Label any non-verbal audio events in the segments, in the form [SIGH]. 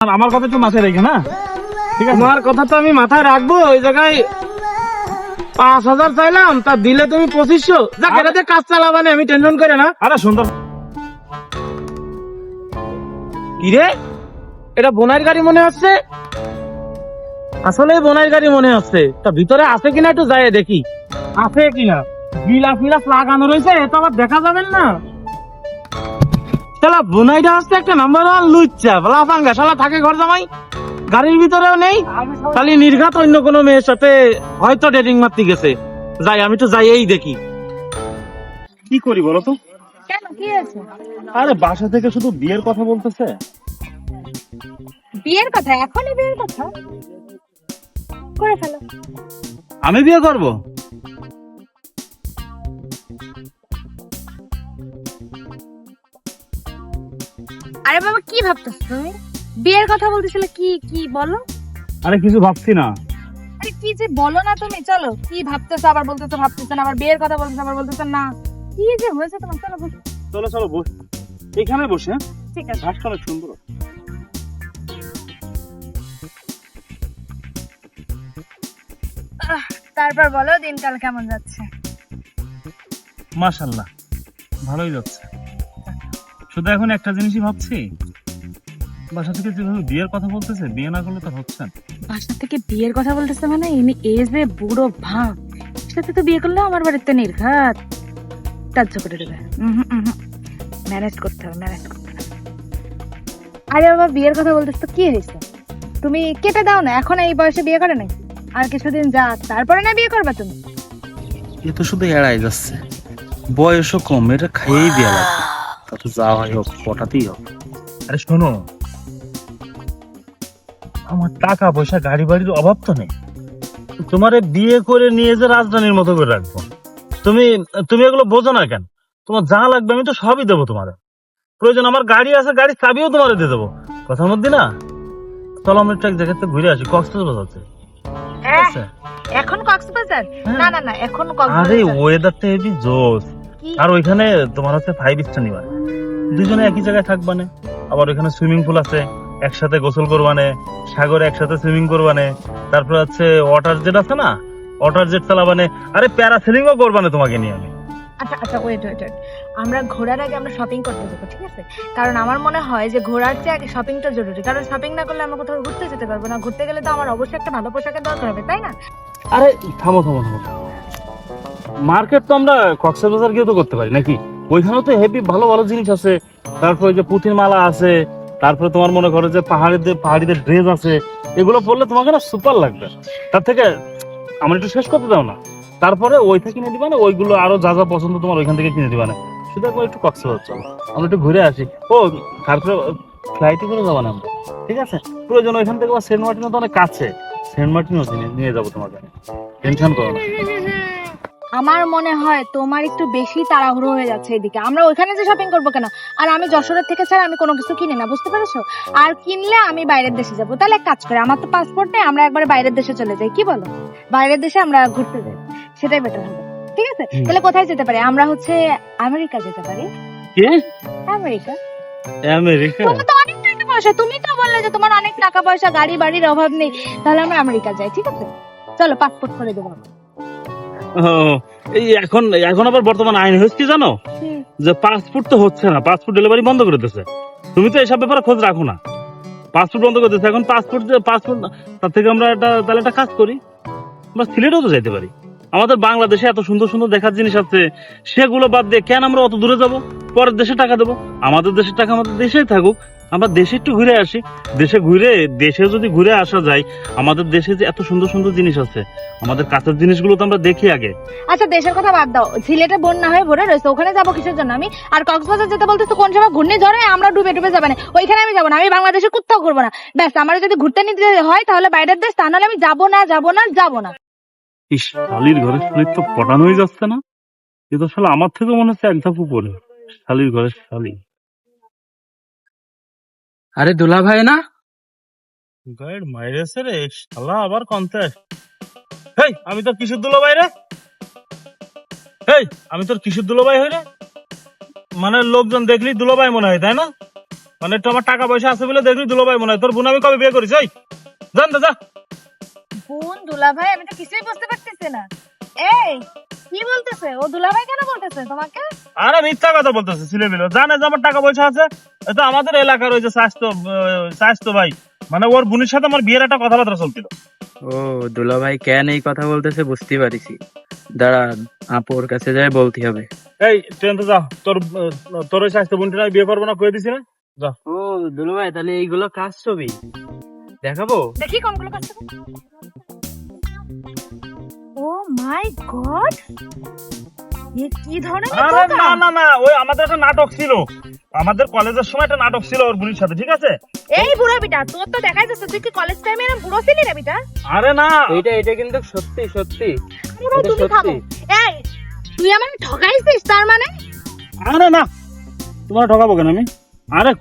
আমার কথা তো মাথায় রেখে না? ঠিক আছে? তোমার কথা তো আমি মাথায় রাখব ওই জায়গায় পাঁচ হাজার চাইলাম তা দিলে তুমি পঁচিশশো। যাক আরে- এটাতে কাজ চালাবানে আমি টেনশন করে না। আরে সুন্দর কিরে? এটা বোনার গাড়ি মনে হচ্ছে? আসলে বোনার গাড়ি মনে হচ্ছে। তা ভিতরে আছে কিনা একটু যাই দেখি। আছে কিনা? গিলাস মিলাস লাগানো রয়েছে এটা আবার দেখা যাবেন না। শালা বোনাইটা হচ্ছে একটা নাম্বার ওয়ান লুচ্চা। বলা পাঙ্গা শালা থাকে ঘর জামাই? গাড়ির ভিতরেও নেই? খালি নির্ঘাত অন্য কোনো মেয়ের সাথে হয়তো ডেটিং মারতে গেছে। যাই আমি তো যাই এই দেখি। কি করি বলো তো? কেন কি হয়েছে? আরে বাসা থেকে শুধু বিয়ের কথা বলতেছে? বিয়ের কথা? এখনই বিয়ের কথা? করে ফেলো। আমি বিয়ে করব? আরে বাবা কি ভাবতেছো তুমি? বিয়ের কথা বলতেছিলে কি কি বলো? আরে কিছু ভাবছি না। আরে কি যে বলো না তুমি চলো। কি ভাবতেছো আবার বলতেছো ভাবতেছো না আবার বিয়ের কথা বলতেছো আবার বলতেছো না। কি যে হয়েছে তোমার? চলো বসো। চলো চলো বস। এখানে বসে হ্যাঁ? ঠিক আছে। ঘাসটা অনেক সুন্দর। আহ, তারপর বলো দিনকাল কেমন যাচ্ছে? মাশাল্লাহ ভালোই যাচ্ছে। শুধু এখন একটা জিনিসই ভাবছি। বাসা থেকে যেভাবে বিয়ের কথা বলতেছে বিয়ে না করলে তো হচ্ছে না। বাসা থেকে বিয়ের কথা বলতেছে মানে ইনি এজে বুড়ো ভাঙ সাথে তো বিয়ে করলে আমার বাড়িতে নির্ঘাত। ত্যায্য করে দেবে। ম্যানেজ করতে হবে ম্যানেজ করতে হবে। আরে বাবা বিয়ের কথা বলতেছ তো কি হয়েছে? তুমি কেটে দাও না এখন এই বয়সে বিয়ে করে নাই আর কিছুদিন যা তারপরে না বিয়ে করবা তুমি? এ তো শুধু এড়াই যাচ্ছে। বয়সও কম এটা খাইয়েই দেওয়া লাগবে। যা হয় হোক পটাতেই হোক। আরে শোনো আমার টাকা পয়সা গাড়ি বাড়ির অভাব তো নেই। তোমারে বিয়ে করে নিয়ে যে রাজধানীর মতো করে রাখব। তুমি তুমি এগুলো বোঝো না কেন? তোমার যা লাগবে আমি তো সবই দেবো তোমার। প্রয়োজন আমার গাড়ি আছে গাড়ির চাবিও তোমার দিয়ে দেবো। কথার মধ্যে না চলো আমরা একটু এক জায়গাতে ঘুরে আসি কক্সবাজার ঠিক আছে? এখন কক্সবাজার? হ্যাঁ। না না না এখন আরে কক্সবাজার ওয়েদারটা হেভি জোস কি আর ওইখানে তোমার হচ্ছে ফাইভ স্টার নিবা দুজনে একই জায়গায় থাকবানে। আবার ওইখানে সুইমিং পুল আছে একসাথে গোসল করবানে সাগরে একসাথে সুইমিং করবানে। তারপর হচ্ছে ওয়াটার জেট আছে না? ওয়াটার জেট চালাবানে। আরে প্যারাসেলিংও করবানে তোমাকে নিয়ে আমি। আচ্ছা আচ্ছা ওয়েট ওয়েট ওয়েট আমরা ঘোরার আগে আমরা শপিং করতে যাব ঠিক আছে? কারণ আমার মনে হয় যে ঘোরার চেয়ে আগে শপিংটা জরুরি। কারণ শপিং না করলে আমরা কোথাও ঘুরতে যেতে পারব না। ঘুরতে গেলে তো আমার অবশ্যই একটা ভালো পোশাকের দরকার হবে তাই না? আরে থামো থামো থামো। মার্কেট তো আমরা কক্সবাজার গিয়ে তো করতে পারি, নাকি? ওইখানেও তো হেভি ভালো ভালো জিনিস আছে। তারপরে যে পুঁথির মালা আছে, তারপরে তোমার মনে করো যে পাহাড়িদের পাহাড়িদের ড্রেস আছে, এগুলো পরলে তোমাকে না সুপার লাগবে। তার থেকে আমার একটু শেষ করতে দাও না। তারপরে ওইটা কিনে দিবা না, ওইগুলো আরও যা যা পছন্দ তোমার ওইখান থেকে কিনে দিবা না। শুধু একবার একটু কক্সবাজার চলো। আমরা একটু ঘুরে আসি। ও, তারপরে ফ্লাইটে করে যাব না আমরা। ঠিক আছে? প্রয়োজন ওইখান থেকে সেন্ট মার্টিনও তো অনেক কাছে। সেন্ট মার্টিনও নিয়ে যাব তোমাকে। টেনশন করো না। আমার মনে হয় তোমার একটু বেশি তাড়াহুড়ো হয়ে যাচ্ছে এদিকে। আমরা ওইখানে যে শপিং করব কেন? আর আমি যশোরের থেকে ছাড়া আমি কোনো কিছু কিনি না বুঝতে পেরেছ? আর কিনলে আমি বাইরের দেশে যাব। তাহলে এক কাজ করে আমার তো পাসপোর্ট নেই আমরা একবারে বাইরের দেশে চলে যাই। কি বলো? বাইরের দেশে আমরা ঘুরতে যাই সেটাই বেটার হবে। ঠিক আছে? তাহলে কোথায় যেতে পারি? আমরা হচ্ছে আমেরিকা যেতে পারি। আমেরিকা? আমেরিকা? তোমার তো অনেক টাকা পয়সা তুমি তো বললে যে তোমার অনেক টাকা পয়সা গাড়ি বাড়ির অভাব নেই। তাহলে আমরা আমেরিকা যাই ঠিক আছে? চলো পাসপোর্ট করে দেবো। এই এখন এখন আবার বর্তমান আইন হয়েছে কি জানো? যে পাসপোর্ট তো হচ্ছে না পাসপোর্ট ডেলিভারি বন্ধ করে দিতেছে তুমি তো এসব ব্যাপারে খোঁজ রাখো না। পাসপোর্ট বন্ধ করে দিতেছে এখন পাসপোর্ট যে পাসপোর্ট তার থেকে আমরা একটা তাহলে একটা কাজ করি। আমরা সিলেটও তো যাইতে পারি। আমাদের বাংলাদেশে এত সুন্দর সুন্দর দেখার জিনিস আছে সেগুলো বাদ দিয়ে কেন আমরা অত দূরে যাব? পরের দেশে টাকা দেবো। আমাদের দেশের টাকা আমাদের দেশেই থাকুক। আমরা দেশে একটু ঘুরে আসি। দেশে ঘুরে দেশে যদি ঘুরে আসা যায় আমাদের দেশে যে এত সুন্দর সুন্দর জিনিস আছে আমাদের কাছের জিনিসগুলো তো আমরা দেখি আগে। আচ্ছা দেশের কথা বাদ দাও। সিলেটে বন্যা হয়ে ভরে রয়েছে ওখানে যাব কিসের জন্য আমি? আর কক্সবাজার যেতে বলতেছো কোন সময় ঘূর্ণিঝড়ে আমরা ডুবে ডুবে যাবে না? ওইখানে আমি যাব না আমি বাংলাদেশে কোথাও ঘুরবো না। ব্যাস আমার যদি ঘুরতে নিতে হয় তাহলে বাইরের দেশ তা নাহলে আমি যাব না যাব না যাব না। ইস শালির ঘরের শরীর তো পটানোই যাচ্ছে না। এ তো শালা আমার থেকে মনে হচ্ছে এক ধাপ উপরে। শালির ঘরের শালি। আরে দুলা ভাই না? গায়ের মাইরেছে রে শালা আবার হেই আমি তোর কিশোর দুলো ভাই রে? হেই আমি তোর কিশোর দুলো ভাই হই রে? মানে লোকজন দেখলি দুলো ভাই মনে হয় তাই না? মানে একটু আমার টাকা পয়সা আছে বলে দেখলি দুলো ভাই মনে হয়। তোর বোন আমি কবে বিয়ে করিস ওই জান তো যা। বোন দুলা ভাই আমি তো কিছুই বুঝতে পারতেছি না। এই কি বলতেছে? ও দুলা ভাই কেন বলতেছে তোমাকে? আরে মিথ্যা কথা বলতেছে ছেলে মিলে জানে যে আমার টাকা পয়সা আছে? এটা আমাদের এলাকার ওই যে স্বাস্থ্য স্বাস্থ্য ভাই। মানে ওর বোনের সাথে আমার বিয়ের একটা কথাবার্তা চলছিল। ও দুলা ভাই কেন এই কথা বলতেছে বুঝতে পারিছি। দাঁড়া আপুর কাছে যাই বলতে হবে। এই ট্রেন তো যা তোর তোর ওই স্বাস্থ্য বোনটা বিয়ে করব না কয়ে দিছি না? যা। ও দুলা ভাই তাহলে এইগুলো কাজ ছবি। দেখাবো? দেখি কোনগুলো কাছে ও মাই গড! কি ধরনের না না না ওই আমাদের একটা নাটক ছিল। আমাদের কলেজের সময় একটা নাটক ছিল ওর বোনের সাথে ঠিক আছে? এই বুড়ো বিটা তোর তো দেখাই যাচ্ছে তুই কি কলেজ টাইমে এরকম বুড়ো ছিলি রে বিটা? আরে না। এইটা এটা কিন্তু সত্যি সত্যি। পুরো তুমি সত্যি। এই তুই আমাকে ঠকাইছিস তার মানে? আরে না। তোমার ঠকাবো কেন আমি? আরে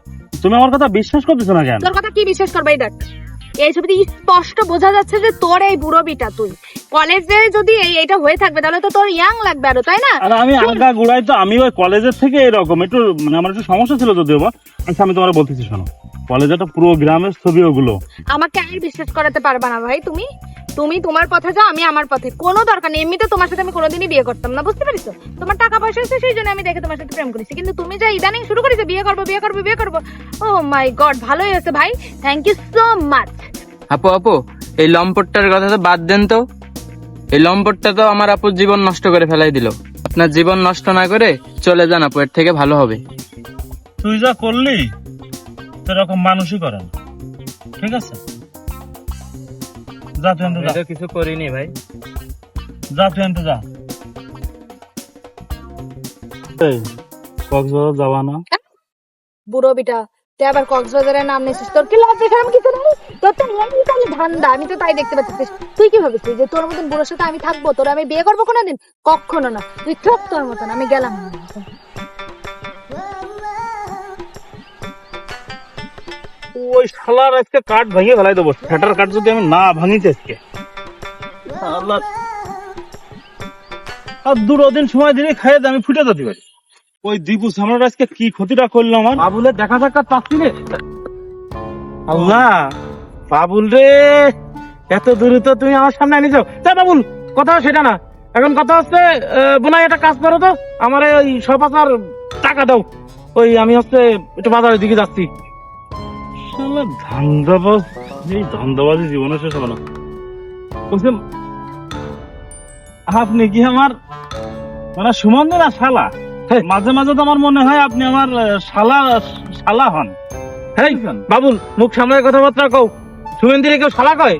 তুমি আমার কথা বিশ্বাস করতেছো না কেন? তোর কথা কি বিশ্বাস করবে এই দেখ। এই ছবিতে স্পষ্ট বোঝা যাচ্ছে যে তোর এই বুড়ো বিটা তুই। কলেজে যদি এই এটা হয়ে থাকবে তাহলে তো তোর ইয়াং লাগবে আরও তাই না? আরে আমি আগা গুড়াই তো আমি ওই কলেজের থেকে এরকম একটু মানে আমার একটু সমস্যা ছিল যদিও বা। আচ্ছা আমি তোমার বলতেছি শোনো। কলেজে তো পুরো গ্রামের ছবি ওগুলো। আমাকে আর বিশ্বাস করাতে পারবা না ভাই তুমি। তুমি তোমার পথে যাও আমি আমার পথে। কোনো দরকার নেই। এমনিতে তোমার সাথে আমি কোনোদিনই বিয়ে করতাম না বুঝতে পারিস তোমার টাকা পয়সা আছে সেই জন্য আমি দেখে তোমার সাথে প্রেম করেছি। কিন্তু তুমি যা ইদানিং শুরু করেছ বিয়ে করব বিয়ে করব বিয়ে করব ও মাই গড ভালোই আছে ভাই। থ্যাংক ইউ সো মাচ আপু আপু এই লম্পটটার কথা তো বাদ দেন তো। এই লম্পটটা তো আমার আপুর জীবন নষ্ট করে ফেলাই দিল। আপনার জীবন নষ্ট না করে চলে যান আপু এর থেকে ভালো হবে। তুই যা করলি সেরকম মানুষই করে না। ঠিক আছে? যা তুই যা। কিছু করিনি ভাই। যা তুই যা। এই, কক্সবাজার যাবা না? বুড়ো বিটা তুই আবার কক্সবাজারের নাম নিয়েছিস। তোর কি লজ্জা কিছু নেই? তোর তো নেই তাহলে ধান্দা আমি তো তাই দেখতে পাচ্ছিস। তুই কি ভাবিস যে তোর মতন বুড়োর সাথে আমি থাকব? তোর আমি বিয়ে করব কোনোদিন? কখনো না। তুই চোখ তোর মতন আমি গেলাম ওই শালার আজকে কাঠ ভেঙে ফেলাই দেবো। ফ্যাটার কাঠ যদি আমি না আজকে। আর দুটো দিন সময় দিলে খাইয়ে আমি ফুটে যেতে পারি। ওই দীপু সামলার আজকে কি ক্ষতিটা করল আমার? বাবুলের দেখা সাক্ষাৎ পাচ্ছি রে আল্লাহ বাবুল রে এত দূরে তো তুমি আমার সামনে এনেছো তা বাবুল কথা সেটা না। এখন কথা হচ্ছে বোনাই একটা কাজ করো তো। আমার ওই সব আপনার টাকা দাও। ওই আমি হচ্ছে একটু বাজারের দিকে যাচ্ছি। শালা ধান্দাবাজ। এই ধান্দাবাজি জীবনে শেষ হবে না। বলছি আপনি কি আমার মানে সুমন্দ না শালা? হ্যাঁ। মাঝে মাঝে তো আমার মনে হয় আপনি আমার শালা শালা হন। হেই বাবুল মুখ সামনে কথাবার্তা কও। সুমেন্দিরে কেউ শালা কয়?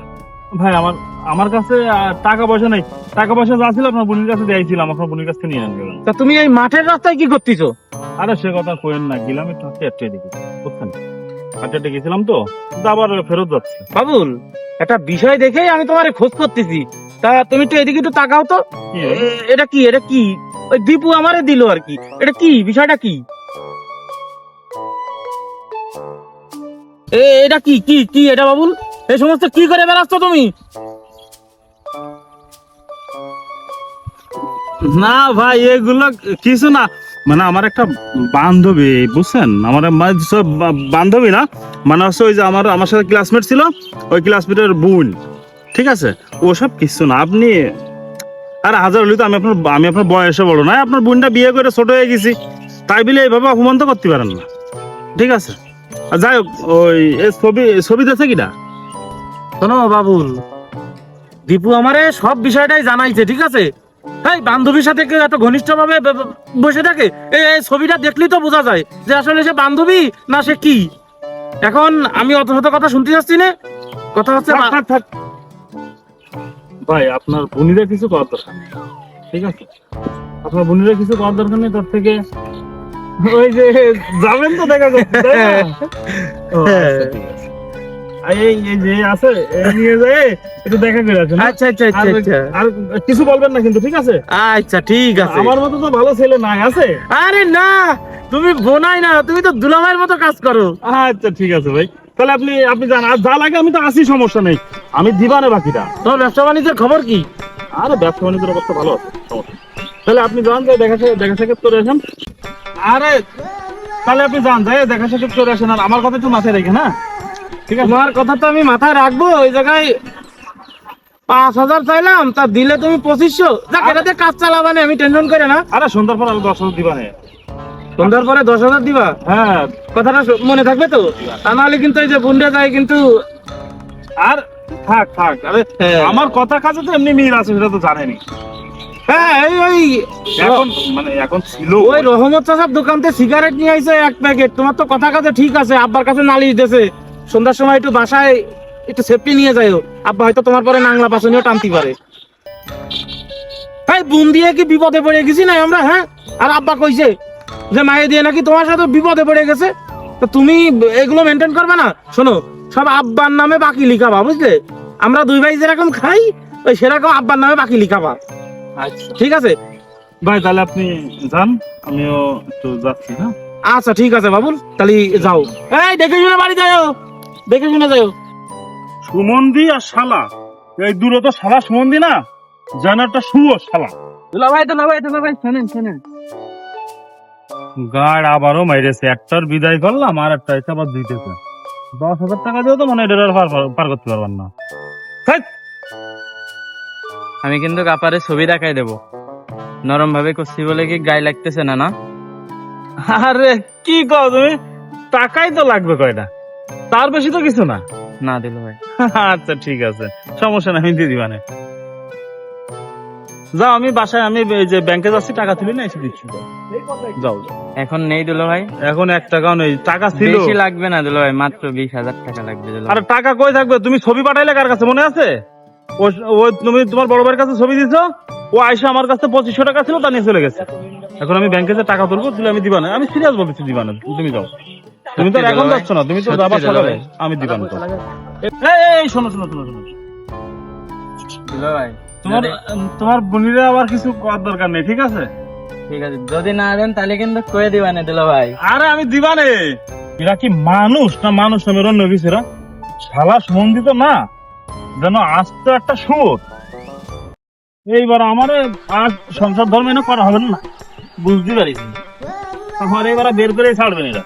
ভাই আমার আমার কাছে টাকা পয়সা নেই। টাকা পয়সা যা ছিল আপনার বোনের কাছে দিয়েছিলাম আপনার বোনের কাছে নিয়ে গেলেন তা তুমি এই মাঠের রাস্তায় কি করতেছো? আরে সে কথা কোয়েন না গেলাম একটু হাঁটতে হাঁটতে দেখি বুঝছেন? হাঁটতে হাঁটতে গেছিলাম তো আবার ফেরত যাচ্ছে। বাবুল একটা বিষয় দেখেই আমি তোমার খোঁজ করতেছি। তা তুমি একটু এদিকে একটু তাকাও তো। এটা কি? এটা কি? ওই দীপু আমারে দিল আর কি। এটা কি? বিষয়টা কি? এ এটা কি? কি? কি এটা বাবুল? এই সমস্ত কি করে বেড়াচ্ছ তুমি? না ভাই এগুলো কিছু না। মানে আমার একটা বান্ধবী, বুঝছেন? আমার মানে বান্ধবী না? মানে হচ্ছে ওই যে আমার আমার সাথে ক্লাসমেট ছিল, ওই ক্লাসমেটের বোন। ঠিক আছে? ওসব কিছু না। আপনি, আর হাজার হলে তো আমি আপনার আমি আপনার বয়সে বড় না, আপনার বোনটা বিয়ে করে ছোট হয়ে গেছি। তাই বলে এইভাবে অপমান তো করতে পারেন না। ঠিক আছে? আর যাই হোক, ওই ছবি ছবি দেখছে কিটা শোনো বাবুল, দীপু আমারে সব বিষয়টাই জানাইছে, ঠিক আছে? হ্যাঁ বান্ধবীর সাথে কেউ এত ঘনিষ্ঠ ভাবে বসে থাকে? এই ছবিটা দেখলেই তো বোঝা যায় যে আসলে সে বান্ধবী না সে কি? এখন আমি অত শত কথা শুনতে যাচ্ছি না। কথা হচ্ছে। ভাই আপনার বোনিরা কিছু করার দরকার নেই। ঠিক আছে? আপনার বোনিরা কিছু করার দরকার নেই তোর থেকে ওই যে যাবেন তো দেখা করতে [LAUGHS] এই এই যে আছে নিয়ে যায় একটু দেখা করে আসেন হ্যাঁ? আচ্ছা আচ্ছা আচ্ছা আচ্ছা। আর কিছু বলবেন না কিন্তু ঠিক আছে? আচ্ছা ঠিক আছে। আমার মতো তো ভালো ছেলে নাই আছে? আরে না তুমি বোনাই না তুমি তো দুলাভাইয়ের মতো কাজ করো। আচ্ছা ঠিক আছে ভাই। তাহলে আপনি আপনি আর যা লাগে আমি তো আসি সমস্যা নেই। আমি দিবানে বাকিটা। তোমার ব্যবসা বাণিজ্যের খবর কি? আরে ব্যবসা বাণিজ্যের অবস্থা ভালো আছে সমস্যা তাহলে আপনি যান যাই দেখা দেখা সাক্ষাৎ করে আসেন। আরে তাহলে আপনি যান যাই দেখা সাক্ষাৎ করে আসেন। আর আমার কথা একটু মাথায় রেখে না? তোমার কথা তো আমি মাথায় রাখব ওই জায়গায় পাঁচ হাজার চাইলাম তা দিলে তুমি পঁচিশশো। যাক এটাতে কাজ চালাবানে আমি টেনশন করে না। আরে সন্ধ্যার পর আরও দশ হাজার দিবা নে। সন্ধ্যার পরে দশ হাজার দিবা? হ্যাঁ। কথাটা মনে থাকবে তো? তা নাহলে কিন্তু এই যে বুন্ডে যায় কিন্তু আর থাক থাক। আরে হ্যাঁ। আমার কথা কাছে তো এমনি মিল আছে সেটা তো জানেনি। হ্যাঁ এই ওই এখন মানে এখন ছিল ওই রহমত চাষার দোকান থেকে সিগারেট নিয়ে আইছে এক প্যাকেট তোমার তো কথা কাছে ঠিক আছে আব্বার কাছে নালিশ দিয়েছে। সন্ধ্যার সময় একটু বাসায় একটু সেফটি নিয়ে যাইও। আব্বা হয়তো তোমার পরে নাংলা পাশনিও টানতে পারে। এই বুন দিয়ে কি বিপদে পড়ে গেছি না আমরা হ্যাঁ? আর আব্বা কইছে যে মায়ে দিয়ে নাকি তোমার সাথে বিপদে পড়ে গেছে। তো তুমি এগুলো মেনটেন করবে না? শোনো সব আব্বার নামে বাকি লিখাবা বুঝলে? আমরা দুই ভাই যেরকম খাই ওই সেরকম আব্বার নামে বাকি লিখাবা। আচ্ছা। ঠিক আছে? ভাই তাহলে আপনি যান আমিও একটু যাচ্ছি হ্যাঁ? আচ্ছা ঠিক আছে বাবুল। তাহলে যাও। এই দেখে শুনে বাড়ি যাও দেখে শুনে যাও সুমন্দি আর শালা। এই দূরে তো শালা সুমন্দি না? একটা শুয়ো শালা। দুলা ভাই দুলা ভাই দুলা ভাই শোনেন শোনেন। গাড় আবারও মাইরেছে। একটার বিদায় করলাম আর একটা এসে আবার দিতেছে দশ হাজার টাকা দিয়েও তো মনে হয় ডেরার পার করতে পারবেন না। আমি কিন্তু কাপারে ছবি দেখাই দেবো। নরম ভাবে করছি বলে কি গায়ে লাগতেছে না না? আরে কি কও তুমি? টাকাই তো লাগবে কয়টা? তার বেশি তো কিছু না? না দিল ভাই। আচ্ছা ঠিক আছে। সমস্যা নাই আমি দিয়ে দিবানে। যাও আমি বাসায় আমি যে ব্যাংকে যাচ্ছি টাকা তুলে না এসে দিচ্ছি। যাও। এখন নেই দিল ভাই। এখন এক টাকাও নেই টাকা ছিল। বেশি লাগবে না দিল ভাই মাত্র বিশ হাজার টাকা লাগবে দিল। আরে টাকা কই থাকবে? তুমি ছবি পাঠাইলে কার কাছে মনে আছে? ও ও তুমি তোমার বড় ভাইয়ের কাছে ছবি দিছো? ও আইসা আমার কাছে পঁচিশশো টাকা ছিল তা নিয়ে চলে গেছে। এখন আমি ব্যাংকে যে টাকা তুলবো তুলে আমি দিবানা। আমি সিরিয়াস বলতেছি দিবানা তুমি যাও। তুমি তো এখন যাচ্ছ না তুমি তো যাবার সকালে আমি দিবানা তো এই, শোনো শোনো শোনো শোনো। ভাই তোমার তোমার বোনিরা আবার কিছু করার দরকার নেই ঠিক আছে? ঠিক আছে যদি না দেন তাহলে কিন্তু কয়ে দিবা না দিল ভাই। আরে আমি দিবানে। এরা কি মানুষ না মানুষ? নামের অন্য কিছু এরা। শালা সম্বন্ধিত না। যেন আস্ত একটা সুর। এইবার আমার আর সংসার ধর্ম করা হবে না। বুঝতে পারিস? আমার এইবার বের করে ছাড়বেন এরা।